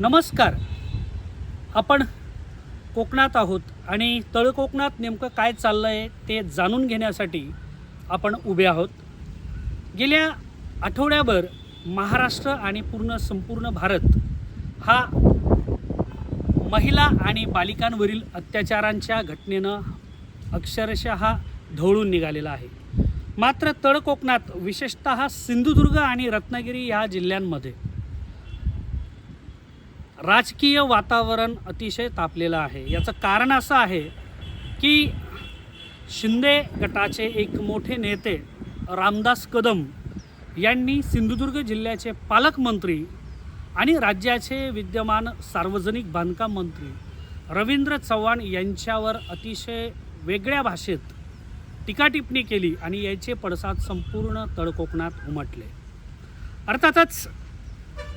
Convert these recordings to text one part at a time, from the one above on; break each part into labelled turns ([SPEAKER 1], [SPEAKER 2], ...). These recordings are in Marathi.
[SPEAKER 1] नमस्कार. आपण कोकणात आहोत आणि तळ कोकणात नेमकं काय चाललं आहे ते जाणून घेण्यासाठी आपण उभे आहोत. गेल्या आठवड्याभर महाराष्ट्र आणि पूर्ण संपूर्ण भारत हा महिला आणि बालिकांवरील अत्याचारांच्या घटनेनं अक्षरशः ढवळून निघालेला आहे. मात्र तळ कोकणात विशेषतः सिंधुदुर्ग आणि रत्नागिरी या जिल्ह्यांमध्ये राजकीय वातावरण अतिशय तापलेलं आहे. याचं कारण असं आहे की शिंदे गटाचे एक मोठे नेते रामदास कदम यांनी सिंधुदुर्ग जिल्ह्याचे पालकमंत्री आणि राज्याचे विद्यमान सार्वजनिक बांधकाम मंत्री रवींद्र चव्हाण यांच्यावर अतिशय वेगळ्या भाषेत टीकाटिप्पणी केली आणि याचे पडसाद संपूर्ण तळकोकणात उमटले. अर्थातच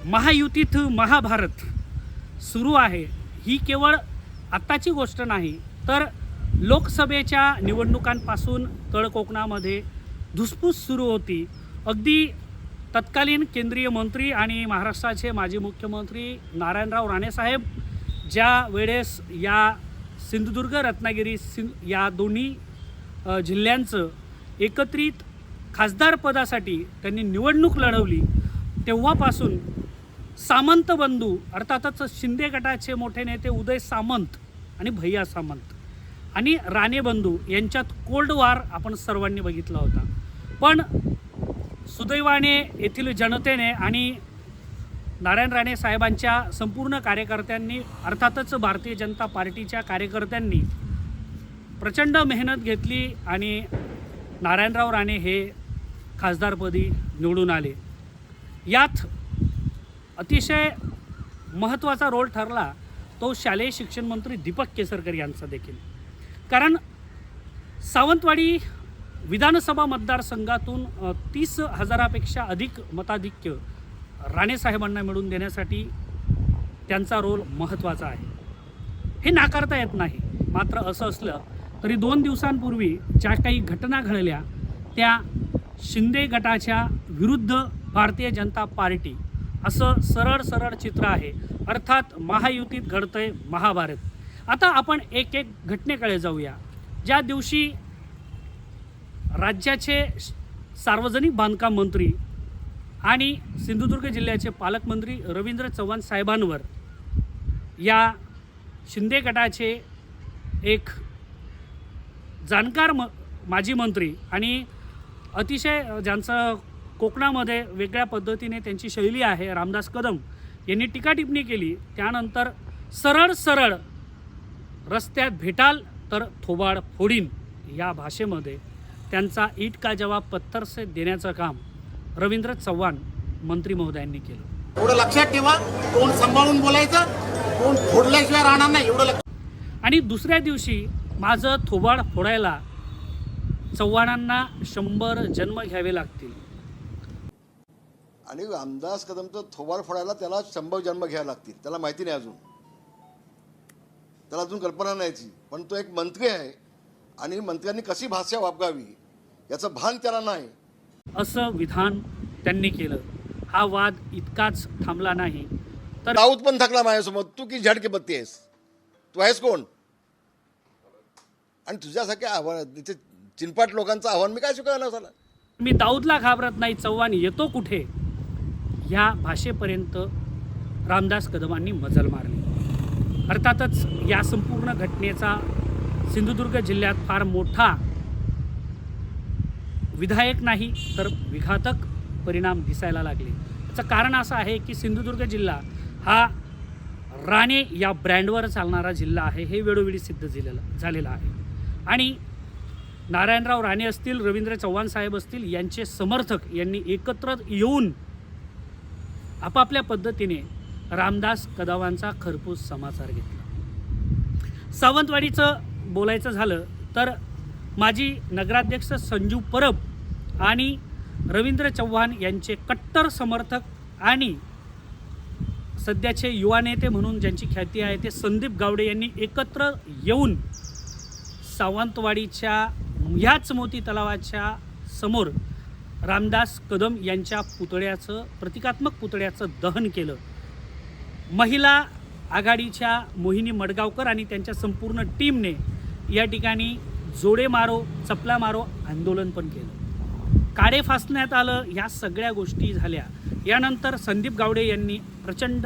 [SPEAKER 1] महायुतीत महाभारत सुरू आहे ही केवळ आत्ताची गोष्ट नाही तर लोकसभेच्या निवडणुकांपासून तळ कोकणामध्ये धुसफूस सुरू होती. अगदी तत्कालीन केंद्रीय मंत्री आणि महाराष्ट्राचे माजी मुख्यमंत्री नारायणराव राणेसाहेब ज्या वेळेस या सिंधुदुर्ग रत्नागिरी सिं या दोन्ही जिल्ह्यांचं एकत्रित खासदारपदासाठी त्यांनी निवडणूक लढवली तेव्हापासून सामंत बंधू अर्थातच शिंदे गटाचे मोठे नेते उदय सामंत आणि भैया सामंत आणि राणे बंधू यांच्यात कोल्ड वॉर आपण सर्वांनी बघितला होता. पण सुदैवाने येथील जनतेने आणि नारायण राणे साहेबांच्या संपूर्ण कार्यकर्त्यांनी अर्थातच भारतीय जनता पार्टीच्या कार्यकर्त्यांनी प्रचंड मेहनत घेतली आणि नारायणराव राणे हे खासदारपदी निवडून आले. यात अतिशय महत्त्वाचा रोल ठरला तो शालेय शिक्षण मंत्री दीपक केसरकर यांचा देखील. कारण सावंतवाडी विधानसभा मतदारसंघातून तीस हजारापेक्षा अधिक मताधिक्य राणेसाहेबांना मिळवून देण्यासाठी त्यांचा रोल महत्त्वाचा आहे. हे नाकारता येत नाही. मात्र असं असलं तरी दोन दिवसांपूर्वी ज्या काही घटना घडल्या त्या शिंदे गटाच्या विरुद्ध भारतीय जनता पार्टी असं सरळ सरळ चित्र आहे. अर्थात महायुतीत घडतंय महाभारत. आता आपण एक एक घटनेकडे जाऊया. ज्या दिवशी राज्याचे सार्वजनिक बांधकाम मंत्री आणि सिंधुदुर्ग जिल्ह्याचे पालकमंत्री रवींद्र चव्हाण साहेबांवर या शिंदे गटाचे एक जाणकार म माजी मंत्री आणि अतिशय ज्यांचं कोकणामध्ये वेगळ्या पद्धतीने त्यांची शैली आहे. रामदास कदम यांनी टीकाटिप्पणी केली. त्यानंतर सरळ सरळ रस्त्यात भेटाल तर थोबाड फोडीन या भाषेमध्ये त्यांचा ईट का जवाब पत्थर से देण्याचं काम रवींद्र चव्हाण मंत्री महोदयांनी केलं.
[SPEAKER 2] एवढं लक्षात ठेवा तोंड सांभाळून बोलायचं तोंड फोडल्याशिवाय राहणार नाही एवढं
[SPEAKER 1] आणि दुसऱ्या दिवशी माझं थोबाड फोडायला चव्हाणांना शंभर जन्म घ्यावे लागतील.
[SPEAKER 3] आणि रामदास कदमचं थोबाड फोडायला त्याला शंभर जन्म घ्यावे लागतील. त्याला माहिती नाही अजून. त्याला अजून कल्पना नाही याची. पण तो एक मंत्री आहे आणि मंत्र्यांनी कशी भाषा वापरावी याचं भान त्याला नाही.
[SPEAKER 1] असं विधान त्यांनी केलं. हा वाद इतकाच थांबला नाही. तर
[SPEAKER 3] दाऊद पण थकला माझ्यासमोर. तू की झडके बत्ती आहेस? तू आहेस कोण? आणि तुझ्यासारख्या आव्हान चिनपाट लोकांचं आव्हान मी काय शिकायला झालं?
[SPEAKER 1] मी दाऊदला घाबरत नाही. चव्हाण येतो कुठे? ह्या भाषेपर्यंत रामदास कदमांनी मजल मारली. अर्थातच या संपूर्ण घटनेचा सिंधुदुर्ग जिल्ह्यात फार मोठा विधायक नाही तर विघातक परिणाम दिसायला लागले. याचं कारण असं आहे की सिंधुदुर्ग जिल्हा हा राणे या ब्रँडवर चालणारा जिल्हा आहे हे वेळोवेळी सिद्ध झालेलं झालेलं आहे. आणि नारायणराव राणे असतील रवींद्र चव्हाण साहेब असतील यांचे समर्थक यांनी एकत्र येऊन आपापल्या पद्धतीने रामदास कदावांचा खरपूस समाचार घेतला. सावंतवाडीचं बोलायचं झालं तर माजी नगराध्यक्ष संजू परब आणि रवींद्र चव्हाण यांचे कट्टर समर्थक आणि सध्याचे युवा नेते म्हणून ज्यांची ख्याती आहे ते संदीप गावडे यांनी एकत्र येऊन सावंतवाडीच्या ह्याच मोती तलावाच्या समोर रामदास कदम यांच्या पुतळ्याचं प्रतिकात्मक पुतळ्याचं दहन केलं. महिला आघाडीच्या मोहिनी मडगावकर आणि त्यांच्या संपूर्ण टीमने या ठिकाणी जोडे मारो चपला मारो आंदोलन पण केलं. काडे फासण्यात आलं ह्या सगळ्या गोष्टी झाल्या. यानंतर संदीप गावडे यांनी प्रचंड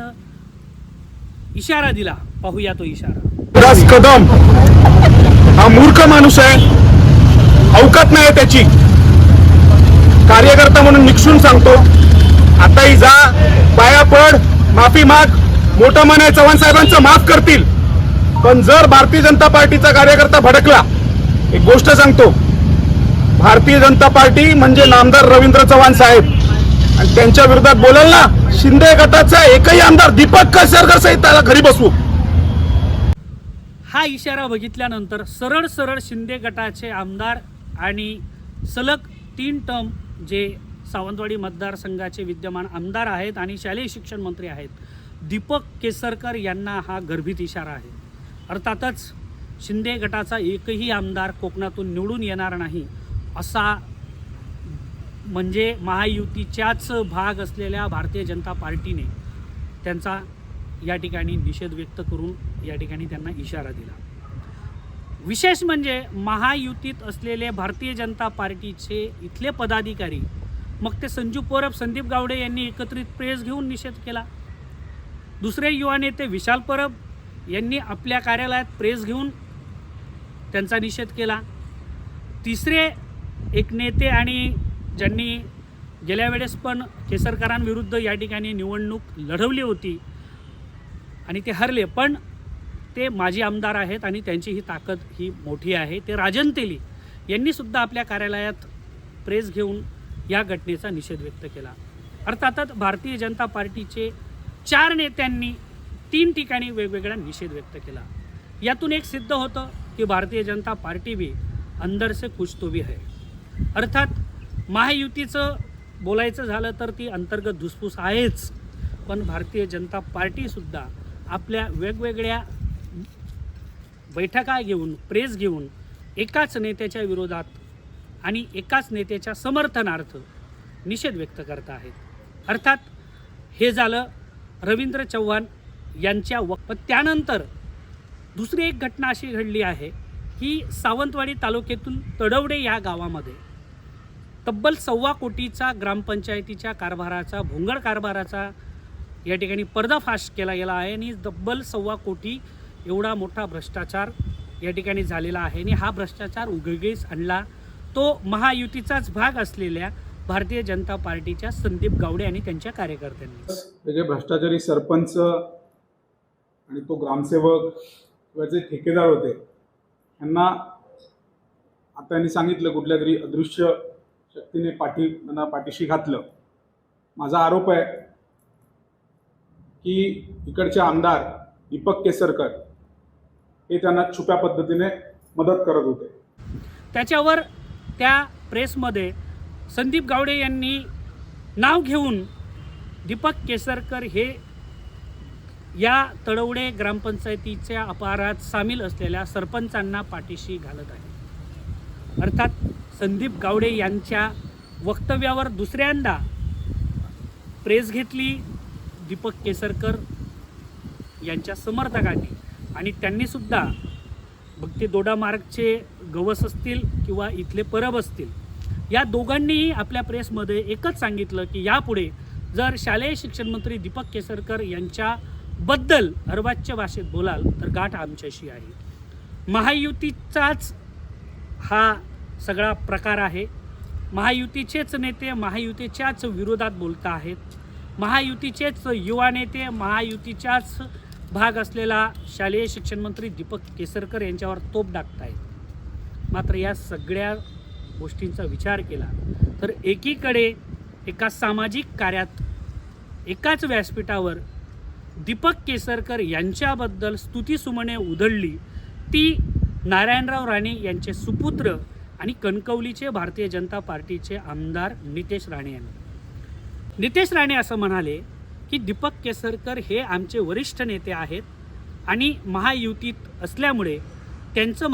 [SPEAKER 1] इशारा दिला. पाहूया तो इशारा.
[SPEAKER 4] कदम हा मूर्ख माणूस आहे. अवकात नाही त्याची. कार्यकर्ता म्हणून निक्षून सांगतो आताही जा पाया पड माफी माग मोठं मन आहे चव्हाण साहेबांचं माफ करतील. पण जर भारतीय जनता पार्टीचा कार्यकर्ता भडकला एक गोष्ट सांगतो भारतीय जनता पार्टी म्हणजे नामदार रवींद्र चव्हाण साहेब. आणि त्यांच्या विरोधात बोलाल ना शिंदे गटाचा एकही आमदार दीपक कसरकर सहित त्याला घरी बसवू.
[SPEAKER 1] हा इशारा बघितल्यानंतर सरळ सरळ शिंदे गटाचे आमदार आणि सलग तीन टर्म जे सावंतवाडी मतदारसंघाचे विद्यमान आमदार आहेत आणि शालेय शिक्षण मंत्री आहेत दीपक केसरकर यांना हा गर्भित इशारा आहे. अर्थातच शिंदे गटाचा एकही आमदार कोकणातून निवडून येणार नाही असा म्हणजे महायुतीच्याच भाग असलेल्या भारतीय जनता पार्टीने त्यांचा या ठिकाणी निषेध व्यक्त करून या ठिकाणी त्यांना इशारा दिला. विशेष म्हणजे महायुतीत असलेले भारतीय जनता पार्टीचे इथले पदाधिकारी मग ते संजू परब संदीप गावडे यांनी एकत्रित प्रेस घेऊन निषेध केला. दुसरे युवा नेते विशाल परब यांनी आपल्या कार्यालयात प्रेस घेऊन त्यांचा निषेध केला. तिसरे एक नेते आणि ज्यांनी गेल्या वेळेस पण केसरकरांविरुद्ध या ठिकाणी निवडणूक लढवली होती आणि ते हरले पण ते माजी आमदार आहेत आणि त्यांची ही ताकद ही मोठी आहे. ते राजन तेली यांनीसुद्धा आपल्या कार्यालयात प्रेस घेऊन या घटनेचा निषेध व्यक्त केला. अर्थातच भारतीय जनता पार्टीचे चार नेत्यांनी तीन ठिकाणी वेगवेगळा निषेध व्यक्त केला. यातून एक सिद्ध होतं की भारतीय जनता पार्टी भी अंदर से कुछ तो भी है अर्थात महायुतीचं बोलायचं झालं तर ती अंतर्गत धुसफूस आहेच. पण भारतीय जनता पार्टीसुद्धा आपल्या वेगवेगळ्या बैठका घेऊन प्रेस घेऊन एकाच नेत्याच्या विरोधात आणि एकाच नेत्याच्या समर्थनार्थ निषेध व्यक्त करत आहेत. अर्थात हे झालं रवींद्र चव्हाण यांच्या व त्यानंतर दुसरी एक घटना अशी घडली आहे की सावंतवाडी तालुक्यातून तडवडे या गावामध्ये तब्बल सव्वा कोटीचा ग्रामपंचायतीच्या कारभाराचा भोंगळ कारभाराचा या ठिकाणी पर्दाफाश केला गेला आहे आणि तब्बल सव्वा कोटी एवढा मोठा भ्रष्टाचार या ठिकाणी झालेला आहे आणि हा भ्रष्टाचार उघडकीस आणला. तो महायुतीचाच भाग असलेल्या भारतीय जनता पार्टीच्या संदीप गावडे आणि त्यांच्या कार्यकर्त्यांनी.
[SPEAKER 4] त्याचे भ्रष्टाचारी सरपंच आणि तो ग्रामसेवक किंवा जे ठेकेदार होते यांना आता त्यांनी सांगितलं कुठल्या तरी अदृश्य शक्तीने पाठी त्यांना पाठीशी घातलं. माझा आरोप आहे की इकडचे आमदार दीपक केसरकर हे त्यांना छुप्या पद्धतीने मदत करत होते.
[SPEAKER 1] त्याच्यावर त्या प्रेसमध्ये संदीप गावडे यांनी नाव घेऊन दीपक केसरकर हे या तडवडे ग्रामपंचायतीच्या अपहारात सामील असलेल्या सरपंचांना पाठीशी घालत आहे. अर्थात संदीप गावडे यांच्या वक्तव्यावर दुसऱ्यांदा प्रेस घेतली दीपक केसरकर यांच्या समर्थकांनी. आणि त्यांनीसुद्धा मग ते दोडामार्गचे गवस असतील किंवा इथले परब असतील या दोघांनीही आपल्या प्रेसमध्ये एकच सांगितलं की यापुढे जर शालेय शिक्षण मंत्री दीपक केसरकर यांच्याबद्दल अर्वाच्य भाषेत बोलाल तर गाठ आमच्याशी आहे. महायुतीचाच हा सगळा प्रकार आहे. महायुतीचेच नेते महायुतीच्याच विरोधात बोलता आहेत. महायुतीचेच युवा नेते महायुतीच्याच भाग असलेला शालेय शिक्षण मंत्री दीपक केसरकर यांच्यावर तोप टाकत मात्र या सगळ्या गोष्टींचा विचार केला तर एकीकडे एका सामाजिक कार्यात एकाच व्यासपीठावर दीपक केसरकर यांच्याबद्दल स्तुतीसुमने उधळली ती नारायणराव राणे यांचे सुपुत्र आणि कणकवलीचे भारतीय जनता पार्टीचे आमदार नितेश राणे यांनी. नितेश राणे असं म्हणाले की दीपक केसरकर हे आमचे वरिष्ठ नेते आहेत आणि महायुतीत असल्यामुळे त्यांचं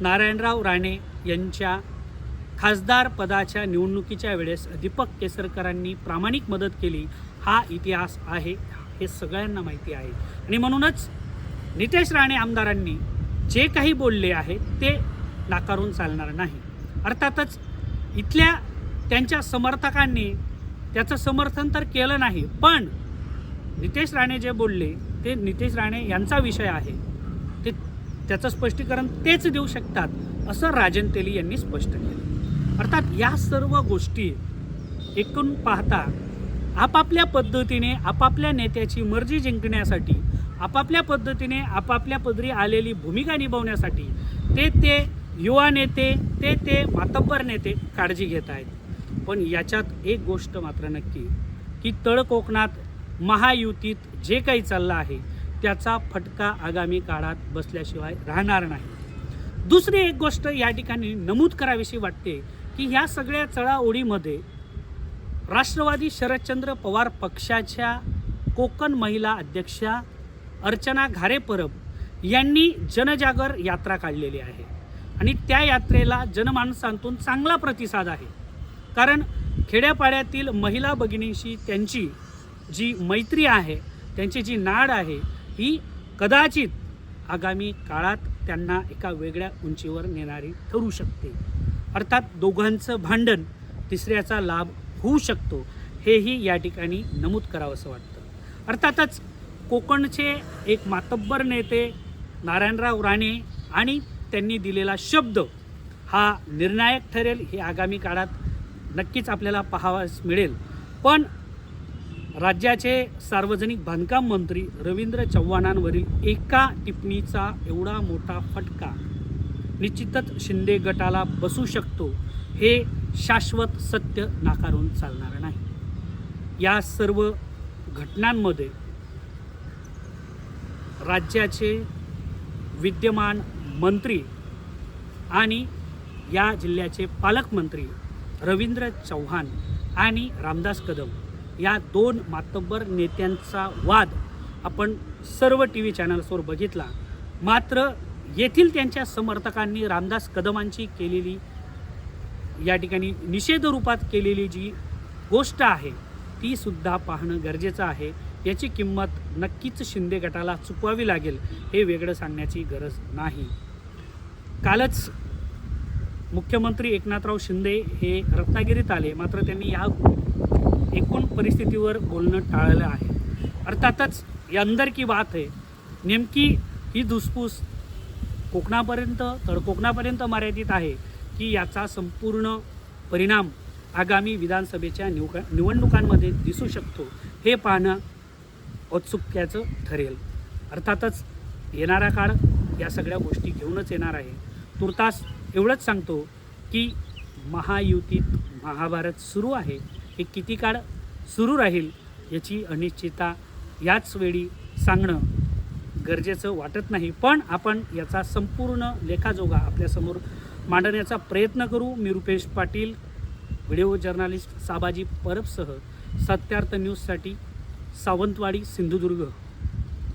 [SPEAKER 1] नारायणराव राणे यांच्या खासदार पदाच्या निवडणुकीच्या वेळेस दीपक केसरकरांनी प्रामाणिक मदत केली हा इतिहास आहे हे सगळ्यांना माहिती आहे. आणि म्हणूनच नितेश राणे आमदारांनी जे काही बोलले आहे ते नाकारून चालणार नाही. अर्थातच इथल्या त्यांच्या समर्थकांनी त्याचं समर्थन तर केलं नाही. पण नितेश राणे जे बोलले ते नितेश राणे यांचा विषय आहे. ते त्याचं स्पष्टीकरण तेच देऊ शकतात असं राजन तेली यांनी स्पष्ट केलं. अर्थात या सर्व गोष्टी एकूण पाहता आपापल्या पद्धतीने आपापल्या नेत्याची मर्जी जिंकण्यासाठी आपापल्या पद्धतीने आपापल्या पदरी आलेली भूमिका निभावण्यासाठी ते ते युवा नेते ते ते मातब्बर नेते काळजी घेत आहेत. पण याच्यात एक गोष्ट मात्र नक्की की तळ कोकणात महायुतीत जे काही चाललं आहे त्याचा फटका आगामी काळात बसल्याशिवाय राहणार नाही. दुसरी एक गोष्ट या ठिकाणी नमूद करावीशी वाटते की ह्या सगळ्या चढाओढीमध्ये राष्ट्रवादी शरदचंद्र पवार पक्षाच्या कोकण महिला अध्यक्षा अर्चना घारे परब यांनी जनजागर यात्रा काढलेली आहे. आणि त्या यात्रेला जनमानसांतून चांगला प्रतिसाद आहे. कारण खेड्यापाड्यातील महिला भगिनींशी त्यांची जी मैत्री आहे त्यांची जी नाड आहे ही कदाचित आगामी काळात त्यांना एका वेगळ्या उंचीवर नेणारी ठरू शकते. अर्थात दोघांचं भांडण तिसऱ्याचा लाभ होऊ शकतो हेही या ठिकाणी नमूद करावंसं वाटतं. अर्थातच कोकणचे एक मातब्बर नेते नारायणराव राणे आणि त्यांनी दिलेला शब्द हा निर्णायक ठरेल हे आगामी काळात नक्कीच आपल्याला पाहावास मिळेल. पण राज्याचे सार्वजनिक बांधकाम मंत्री रवींद्र चव्हाणांवरील एका टिप्पणीचा एवढा मोठा फटका निश्चितच शिंदे गटाला बसू शकतो हे शाश्वत सत्य नाकारून चालणार नाही. या सर्व घटनांमध्ये राज्याचे विद्यमान मंत्री आणि या जिल्ह्याचे पालकमंत्री रवींद्र चव्हाण आणि रामदास कदम या दोन मातब्बर नेत्यांचा वाद आपण सर्व टी व्ही चॅनल्सवर बघितला. मात्र येथील त्यांच्या समर्थकांनी रामदास कदमांची केलेली या ठिकाणी निषेध रूपात केलेली जी गोष्ट आहे ती सुद्धा पाहणं गरजेचं आहे. याची किंमत नक्कीच शिंदे गटाला चुकवावी लागेल हे वेगळं सांगण्याची गरज नाही. कालच मुख्यमंत्री एकनाथराव शिंदे हे रत्नागिरीत आले. मात्र त्यांनी या एकूण परिस्थितीवर बोलणं टाळलं आहे. अर्थातच या अंदर की बात आहे नेमकी ही धुसफूस कोकणापर्यंत तर कोकणापर्यंत मर्यादित आहे की याचा संपूर्ण परिणाम आगामी विधानसभेच्या निवका निवडणुकांमध्ये दिसू शकतो हे पाहणं औत्सुक्याचं ठरेल. अर्थातच येणारा काळ या सगळ्या गोष्टी घेऊनच येणार आहे. तुर्तास एवढंच सांगतो की महायुतीत महाभारत सुरू आहे. हे किती काळ सुरू राहील याची अनिश्चितता याच वेळी सांगणं गरजेचं वाटत नाही. पण आपण याचा संपूर्ण लेखाजोगा आपल्यासमोर मांडण्याचा प्रयत्न करू. मी रुपेश पाटील व्हिडिओ जर्नालिस्ट साबाजी परबसह सत्यार्थ न्यूजसाठी सावंतवाडी सिंधुदुर्ग.